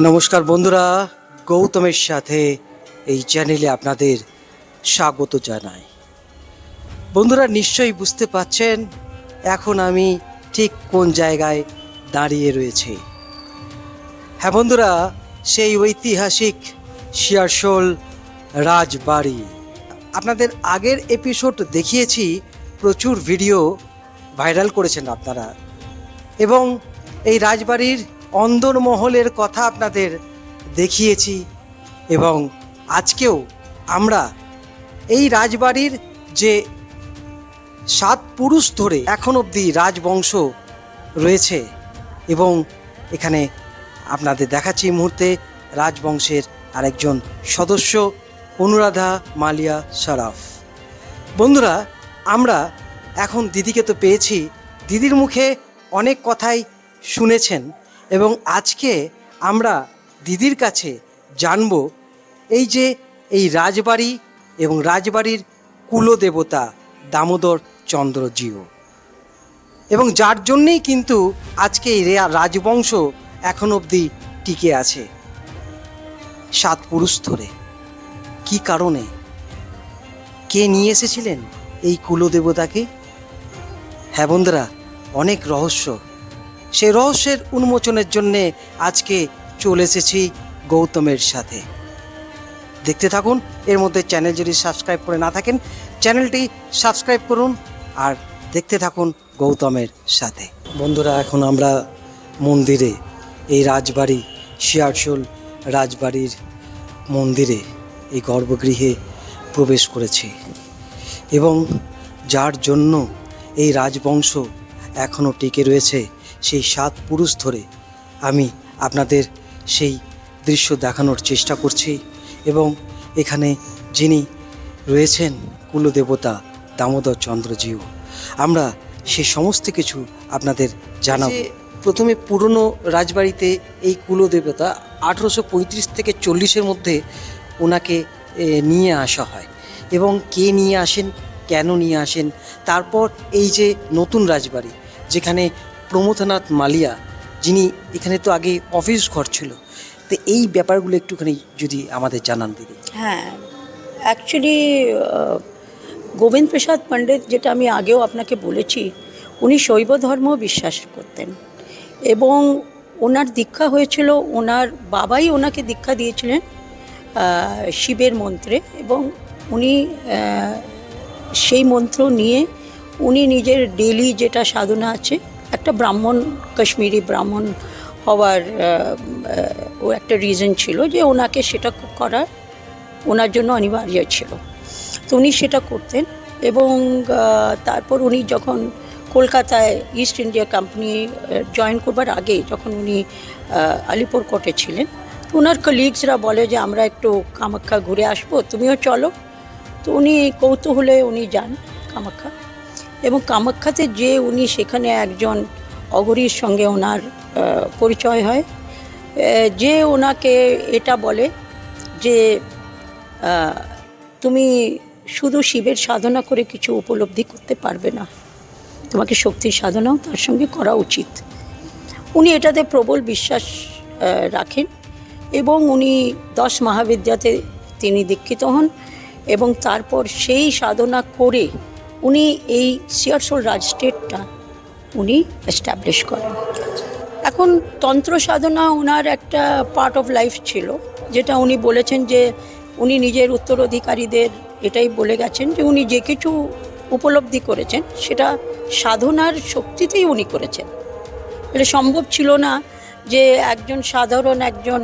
নমস্কার বন্ধুরা, গৌতমের সাথে এই চ্যানেলে আপনাদের স্বাগত জানাই। বন্ধুরা, নিশ্চয়ই বুঝতে পাচ্ছেন এখন আমি ঠিক কোন জায়গায় দাঁড়িয়ে রয়েছে। হ্যাঁ বন্ধুরা, সেই ঐতিহাসিক শিয়ারশোল রাজবাড়ি। আপনাদের আগের এপিসোড দেখিয়েছি, প্রচুর ভিডিও ভাইরাল করেছেন আপনারা। এবং এই রাজবাড়ির অন্দরমহলের কথা আপনাদের দেখিয়েছি এবং আজকেও আমরা এই রাজবাড়ির যে সাত পুরুষ ধরে এখন অবধি রাজবংশ রয়েছে এবং এখানে আপনাদের দেখাচ্ছি এই মুহূর্তে রাজবংশের আরেকজন সদস্য অনুরাধা মালিয়া শরাফ বন্ধুরা, আমরা এখন দিদিকে তো পেয়েছি। দিদির মুখে অনেক কথাই শুনেছেন। এবং আজকে আমরা দিদির কাছে জানব এই যে এই রাজবাড়ি এবং রাজবাড়ির কুলদেবতা দামোদর চন্দ্রজিও। এবং যার জন্যেই কিন্তু আজকে এই রাজবংশ এখন অবধি টিকে আছে। সাত পুরুষ ধরে। কি কারণে? কে নিয়ে এসেছিলেন এই কুলদেবতাকে? হ্যাঁ বন্ধুরা, অনেক রহস্য। সেই রহস্যের উন্মোচনের জন্যে আজকে চলে এসেছি গৌতমের সাথে। দেখতে থাকুন, এর মধ্যে চ্যানেল যদি সাবস্ক্রাইব করে না থাকেন, চ্যানেলটি সাবস্ক্রাইব করুন আর দেখতে থাকুন গৌতমের সাথে। বন্ধুরা, এখন আমরা মন্দিরে, এই রাজবাড়ি, শিয়ারশোল রাজবাড়ির মন্দিরে, এই গর্ভগৃহে প্রবেশ করেছি। এবং যার জন্য এই রাজবংশ এখনও টিকে রয়েছে সেই সাত পুরুষ ধরে আমি আপনাদের সেই দৃশ্য দেখানোর চেষ্টা করছি এবং এখানে যিনি রয়েছেন কুলদেবতা দামোদর চন্দ্রজিও আমরা সে সমস্ত কিছু আপনাদের জানাব। প্রথমে পুরনো রাজবাড়িতে এই কুলদেবতা আঠেরোশো পঁয়ত্রিশ থেকে চল্লিশের মধ্যে ওনাকে নিয়ে আসা হয়। এবং কে নিয়ে আসেন, কেন নিয়ে আসেন, তারপর এই যে নতুন রাজবাড়ি, যেখানে প্রমথনাথ মালিয়া, যিনি এখানে তো আগে অফিস ঘর ছিল। তো এই ব্যাপারগুলো একটুখানি যদি আমাদের জানান দিদি। হ্যাঁ অ্যাকচুয়ালি গোবিন্দ প্রসাদ পণ্ডিত, যেটা আমি আগেও আপনাকে বলেছি, উনি শৈব ধর্ম বিশ্বাস করতেন। এবং ওনার দীক্ষা হয়েছিল, ওনার বাবাই ওনাকে দীক্ষা দিয়েছিলেন শিবের মন্ত্রে। এবং উনি সেই মন্ত্র নিয়ে উনি নিজের ডেলি যেটা সাধনা আছে একটা ব্রাহ্মণ, কাশ্মীরি ব্রাহ্মণ হওয়ার ও একটা রিজন ছিল যে ওনাকে সেটা করার ওনার জন্য অনিবার্য ছিল। তো উনি সেটা করতেন এবং তারপর উনি যখন কলকাতায় ইস্ট ইন্ডিয়া কোম্পানি জয়েন করবার আগে যখন উনি আলিপুর কোর্টে ছিলেন, তো ওনার কলিগসরা বলে যে আমরা একটু কামাখ্যা ঘুরে আসব, তুমিও চলো। তো উনি কৌতূহলে উনি যান কামাখ্যা। এবং কামাখ্যাতে যে উনি সেখানে একজন অগরীর সঙ্গে ওনার পরিচয় হয়। যে ওনাকে এটা বলে যে তুমি শুধু শিবের সাধনা করে কিছু উপলব্ধি করতে পারবে না। তোমাকে শক্তির সাধনাও তার সঙ্গে করা উচিত। উনি এটাতে প্রবল বিশ্বাস রাখেন এবং উনি দশ মহাবিদ্যাতে তিনি দীক্ষিত হন এবং তারপর সেই সাধনা করে উনি এই সিয়ারসোল রাজ স্টেটটা উনি এস্টাবলিশ করেন। এখন তন্ত্র সাধনা ওনার একটা পার্ট অফ লাইফ ছিল, যেটা উনি বলেছেন যে উনি নিজের উত্তরাধিকারীদের এটাই বলে গেছেন যে উনি যে কিছু উপলব্ধি করেছেন, সেটা সাধনার শক্তিতেই উনি করেছেন। এটা সম্ভব ছিল না যে একজন সাধারণ একজন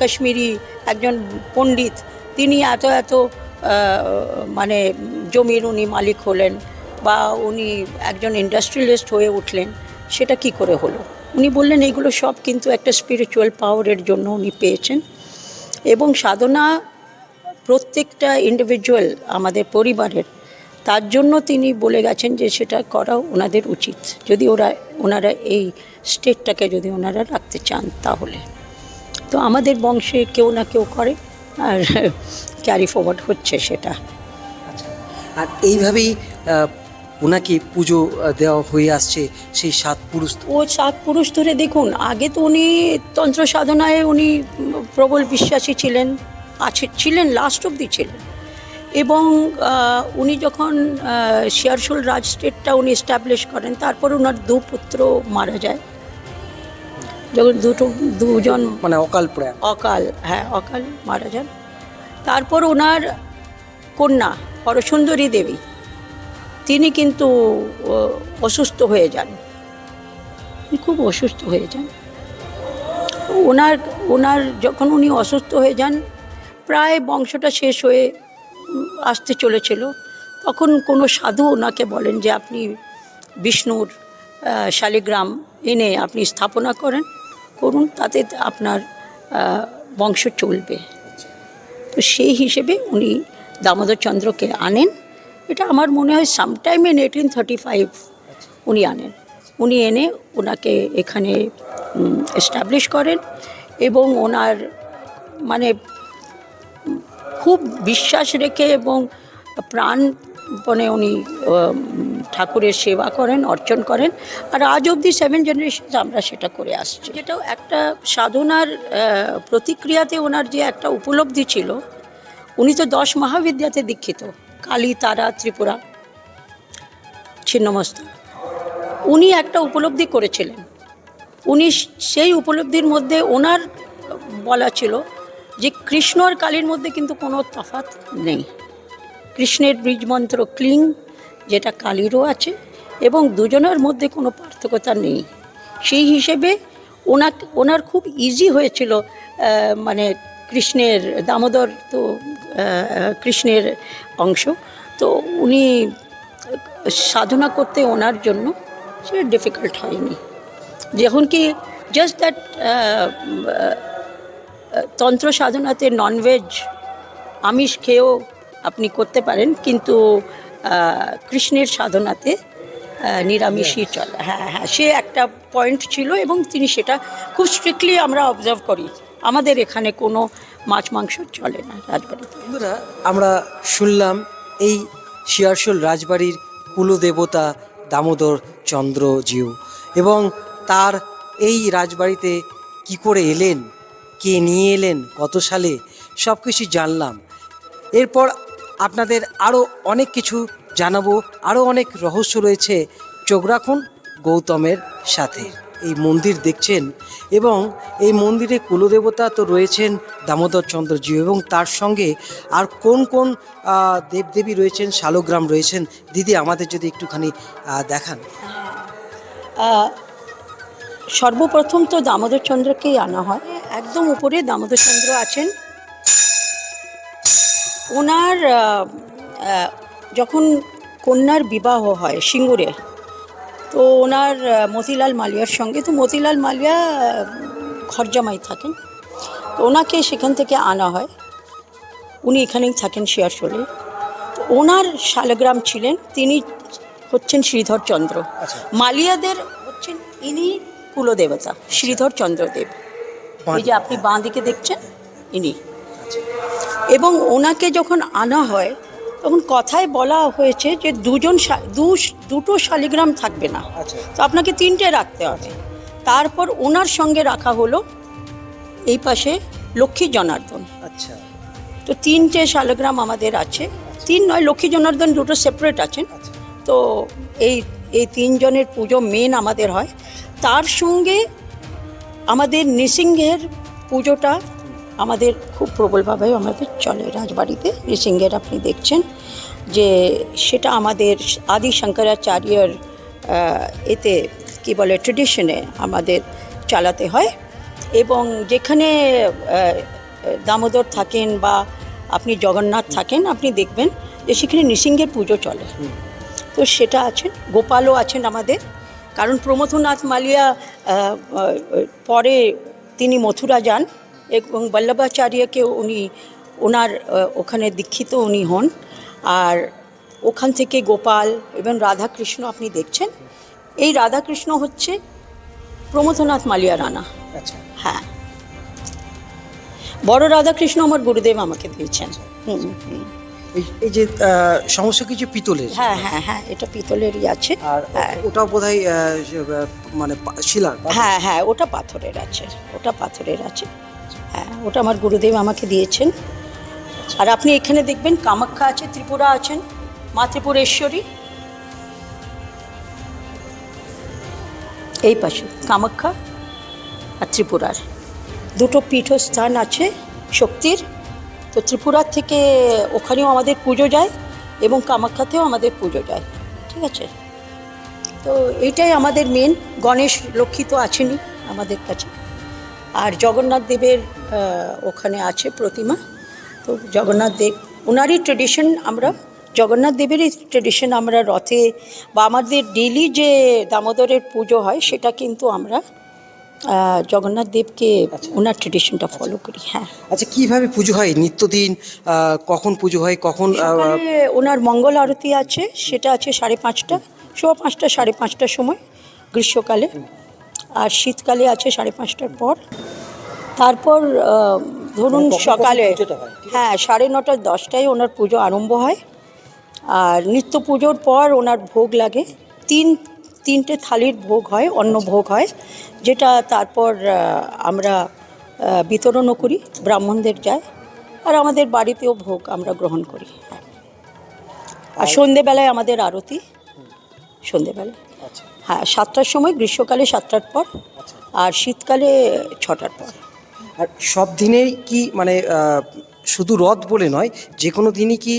কাশ্মীরি একজন পণ্ডিত, তিনি এত এত মানে জমির উনি মালিক হলেন বা উনি একজন ইন্ডাস্ট্রিয়ালিস্ট হয়ে উঠলেন, সেটা কি করে হলো? উনি বললেন, এইগুলো সব কিন্তু একটা স্পিরিচুয়াল পাওয়ারের জন্য উনি পেয়েছেন এবং সাধনা প্রত্যেকটা ইন্ডিভিজুয়াল আমাদের পরিবারের, তার জন্য তিনি বলে গেছেন যে সেটা করা ওনাদের উচিত। যদি ওরা, ওনারা এই স্টেটটাকে যদি ওনারা রাখতে চান তাহলে। তো আমাদের বংশে কেউ না কেউ করে। আর ক্যারি ফরওয়ার্ড হচ্ছে সেটা। আচ্ছা আর এইভাবেই ওনাকে পুজো দেওয়া হয়ে আসছে সেই সাত পুরুষ। ও সাত পুরুষ ধরে দেখুন আগে তো উনি তন্ত্র সাধনায় উনি প্রবল বিশ্বাসী ছিলেন আছে ছিলেন লাস্ট অব্দি ছিলেন। এবং উনি যখন শিয়ারশুল রাজ স্টেটটা উনি এস্টাবলিশ করেন তারপর ওনার দু পুত্র মারা যায়। যখন দুটো দুজন মানে অকাল প্রয়াণ। অকাল হ্যাঁ অকাল মারা যান। তারপর ওনার কন্যা হরসুন্দরী দেবী তিনি কিন্তু অসুস্থ হয়ে যান। খুব অসুস্থ হয়ে যান। ওনার ওনার যখন উনি অসুস্থ হয়ে যান প্রায় বংশটা শেষ হয়ে আসতে চলেছিল। তখন কোনো সাধু ওনাকে বলেন যে আপনি বিষ্ণুর শালিগ্রাম এনে আপনি স্থাপনা করেন। করুন, তাতে আপনার বংশ চলবে। তো সেই হিসেবে উনি দামোদর চন্দ্রকে আনেন। এটা আমার মনে হয় sometime in eighteen thirty five উনি আনেন। উনি এনে ওনাকে এখানে এস্টাবলিশ করেন এবং ওনার মানে খুব বিশ্বাস রেখে এবং প্রাণপণে উনি ঠাকুরের সেবা করেন, অর্চন করেন। আর আজ অবধি সেভেন জেনারেশন আমরা সেটা করে আসছি। যেটাও একটা সাধনার প্রতিক্রিয়াতে ওনার যে একটা উপলব্ধি ছিল, উনি তো দশ মহাবিদ্যাতে দীক্ষিত। কালী, তারা, ত্রিপুরা, ছিন্নমস্তা। উনি একটা উপলব্ধি করেছিলেন। উনি সেই উপলব্ধির মধ্যে ওনার বলা ছিল যে কৃষ্ণ আর কালীর মধ্যে কিন্তু কোনো তফাৎ নেই। কৃষ্ণের বীজ মন্ত্র ক্লিং, যেটা কালীরও আছে, এবং দুজনের মধ্যে কোনো পার্থক্যতা নেই। সেই হিসেবে ওনার ওনার খুব ইজি হয়েছিল মানে কৃষ্ণের, দামোদর তো কৃষ্ণের অংশ। তো উনি সাধনা করতে ওনার জন্য সে ডিফিকাল্ট হয়নি। যখন কি জাস্ট দ্যাট তন্ত্র সাধনাতে ননভেজ আমিষ খেয়েও আপনি করতে পারেন কিন্তু কৃষ্ণের সাধনাতে নিরামিষই চলে। হ্যাঁ হ্যাঁ সে একটা পয়েন্ট ছিল এবং তিনি সেটা খুব স্ট্রিক্টলি আমরা অবজার্ভ করি। আমাদের এখানে কোনো মাছ মাংস চলে না রাজবাড়িতে। বন্ধুরা আমরা শুনলাম এই শিয়ারশোল রাজবাড়ির কুলদেবতা দামোদর চন্দ্র জিউ এবং তার এই রাজবাড়িতে কি করে এলেন কে নিয়ে এলেন কত সালে সব কিছু জানলাম। এরপর আপনাদের আরও অনেক কিছু জানাব আরও অনেক রহস্য রয়েছে। চোখ রাখুন গৌতমের সাথে। এই মন্দির দেখছেন এবং এই মন্দিরে কুলদেবতা তো রয়েছেন দামোদর চন্দ্রজি এবং তার সঙ্গে আর কোন কোন দেবদেবী রয়েছেন, শালগ্রাম রয়েছেন? দিদি, আমাদের যদি একটুখানি দেখান। সর্বপ্রথম তো দামোদর চন্দ্রকেই আনা হয়। একদম উপরে দামোদর চন্দ্র আছেন। ওনার যখন কন্যার বিবাহ হয় সিঙ্গুরে তো ওনার মতিলাল মালিয়ার সঙ্গে তো মতিলাল মালিয়া আহ, ঘরজামাই থাকেন। তো ওনাকে সেখান থেকে আনা হয়। উনি এখানেই থাকেন শিয়ারশোলে। তো ওনার শালগ্রাম ছিলেন তিনি হচ্ছেন শ্রীধর চন্দ্র। আচ্ছা। মালিয়াদের হচ্ছেন ইনি কুলদেবতা শ্রীধর চন্দ্রদেব। এই যে আপনি বাঁ দিকে দেখছেন ইনি। আচ্ছা। এবং ওনাকে যখন আনা হয় তখন কথায় বলা হয়েছে যে দুজন দু- দুটো শালিগ্রাম থাকবে না। আচ্ছা। তো আপনাকে তিনটে রাখতে হবে। তারপর ওনার সঙ্গে রাখা হলো এই পাশে লক্ষ্মী জনার্দন। আচ্ছা। তো তিনটে শালগ্রাম আমাদের আছে। তিন নয় লক্ষ্মী জনার্দন দুটো সেপারেট আছেন। আচ্ছা। তো এই এই তিনজনের পুজো মেন আমাদের হয়। তার সঙ্গে আমাদের নৃসিংহের পুজোটা আমাদের খুব প্রবলভাবে আমাদের চলে রাজবাড়িতে। নৃসিংহের আপনি দেখছেন যে সেটা আমাদের আদি শঙ্করাচার্যর এতে কি বলে ট্রেডিশনে আমাদের চালাতে হয়। এবং যেখানে দামোদর থাকেন বা আপনি জগন্নাথ থাকেন, আপনি দেখবেন যে সেখানে নৃসিংহের পুজো চলে। তো সেটা আছেন, গোপালও আছেন আমাদের। কারণ প্রমথনাথ মালিয়া পরে তিনি মথুরা যান। এবং বল্লভাচার্যকে উনি ওনার ওখানে দীক্ষিত উনি হন। আর ওখান থেকে গোপাল এবং রাধাকৃষ্ণ আপনি দেখছেন এই রাধাকৃষ্ণ হচ্ছে প্রমথনাথ মালিয়া রানা। আচ্ছা। হ্যাঁ। বড় রাধাকৃষ্ণ আমার গুরুদেব আমাকে দিয়েছেন। হুম হুম। এই যে সমস্ত কিছু পিতলের হ্যাঁ হ্যাঁ হ্যাঁ এটা পিতলেরই আছে। আর হ্যাঁ। ওটাও বোধ মানে শিলার হ্যাঁ হ্যাঁ ওটা পাথরের আছে ওটা পাথরের আছে। হ্যাঁ ওটা আমার গুরুদেব আমাকে দিয়েছেন। আর আপনি এখানে দেখবেন কামাখ্যা আছে, ত্রিপুরা আছেন, মা ত্রিপুরেশ্বরী। এই পাশে কামাখ্যা আর ত্রিপুরার। দুটো পীঠস্থান আছে শক্তির। তো ত্রিপুরার থেকে ওখানেও আমাদের পুজো যায় এবং কামাখ্যাতেও আমাদের পুজো যায়। ঠিক আছে? তো এইটাই আমাদের মেন গণেশ লক্ষ্মী তো আছেনই আমাদের কাছে। আর জগন্নাথ দেবের ওখানে আছে প্রতিমা। তো জগন্নাথ দেব ওনারই ট্রেডিশন আমরা জগন্নাথ দেবেরই ট্রেডিশন আমরা রথে বা আমাদের ডেলি যে দামোদরের পুজো হয় সেটা কিন্তু আমরা জগন্নাথ দেবকে ওনার ট্রেডিশনটা ফলো করি হ্যাঁ। আচ্ছা কীভাবে পুজো হয়? নিত্যদিন কখন পুজো হয়? কখন ওনার মঙ্গল আরতি আছে সেটা আছে সাড়ে পাঁচটা সোয়া পাঁচটা সাড়ে পাঁচটার সময় গ্রীষ্মকালে। আর শীতকালে আছে সাড়ে পাঁচটার পর। তারপর ধরুন সকালে হ্যাঁ সাড়ে নটা দশটায় ওনার পুজো আরম্ভ হয়। আর নিত্য পুজোর পর ওনার ভোগ লাগে। তিন তিনটে থালির ভোগ হয় অন্ন ভোগ হয় যেটা তারপর আমরা বিতরণও করি ব্রাহ্মণদের যায়। আর আমাদের বাড়িতেও ভোগ আমরা গ্রহণ করি। আর সন্ধেবেলায় আমাদের আরতি। সন্ধেবেলায়। আচ্ছা। হ্যাঁ সাতটার সময় গ্রীষ্মকালে সাতটার পর আচ্ছা। আর শীতকালে ছটার পর। আর সব দিনেই কি মানে শুধু রথ বলে নয় যে কোনো দিনই কি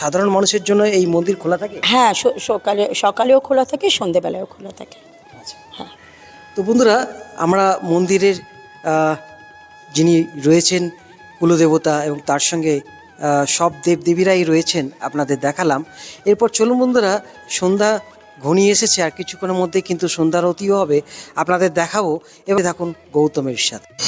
সাধারণ মানুষের জন্য এই মন্দির খোলা থাকে? হ্যাঁ সকালে সকালেও খোলা থাকে সন্ধেবেলায়ও খোলা থাকে। আচ্ছা। হ্যাঁ। তো বন্ধুরা আমরা মন্দিরের যিনি রয়েছেন কুলদেবতা এবং তার সঙ্গে সব দেবদেবীরাই রয়েছেন আপনাদের দেখালাম। এরপর চলুন বন্ধুরা সন্ধ্যা ঘনিয়ে এসেছে আর কিছুক্ষণের মধ্যে কিন্তু সন্ধ্যারতিও হবে। আপনাদের দেখাবো। এবার থাকুন গৌতমের সাথে।